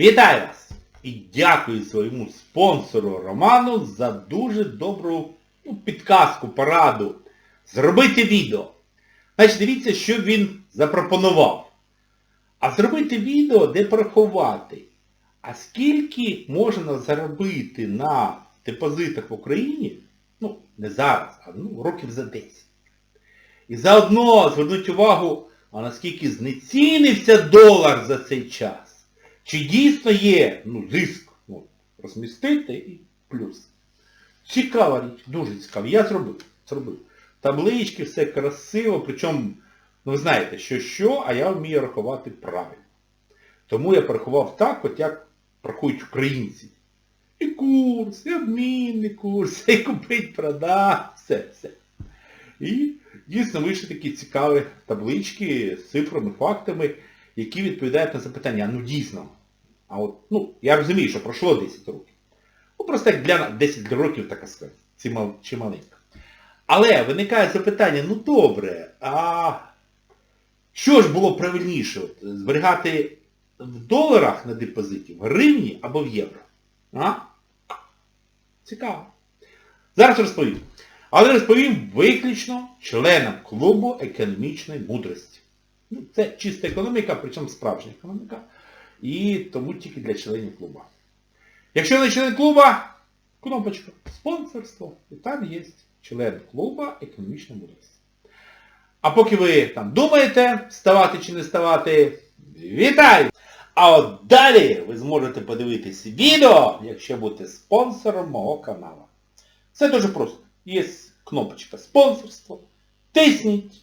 Вітаю вас! І дякую своєму спонсору Роману за дуже добру ну, підказку, пораду. Зробити відео. Значить, дивіться, що він запропонував. А зробити відео, де порахувати. А скільки можна заробити на депозитах в Україні, ну, не зараз, а ну, років за 10. І заодно звернуть увагу, а наскільки знецінився долар за цей час. Чи дійсно є ну, зиск ну, розмістити і плюс. Цікава річ, дуже цікава. Я зробив. зробив. Таблички, все красиво, причому, ну ви знаєте, що що, а я вмію рахувати правильно. Тому я порахував так, от як рахують українці. І курс, і обмінний курс, і купить, продати, все, все. І дійсно вийшли такі цікаві таблички з цифрами, фактами, які відповідають на запитання, ну дійсно. А от, ну, я розумію, що пройшло 10 років. Ну, просто як для 10 років, така сказати, чимал- чималенько. Але виникає запитання, ну добре, а що ж було правильніше? От, зберігати в доларах на депозиті, в гривні або в євро? А? Цікаво. Зараз розповім. Але розповім виключно членам клубу економічної мудрості. Ну, це чиста економіка, причому справжня економіка. І тому тільки для членів клуба. Якщо не член клуба, кнопочка спонсорство. І там є член клуба економічна мудрості. А поки ви там думаєте, ставати чи не ставати, вітаю! А от далі ви зможете подивитись відео, якщо будете спонсором мого каналу. Все дуже просто. Є кнопочка спонсорство. Тисніть.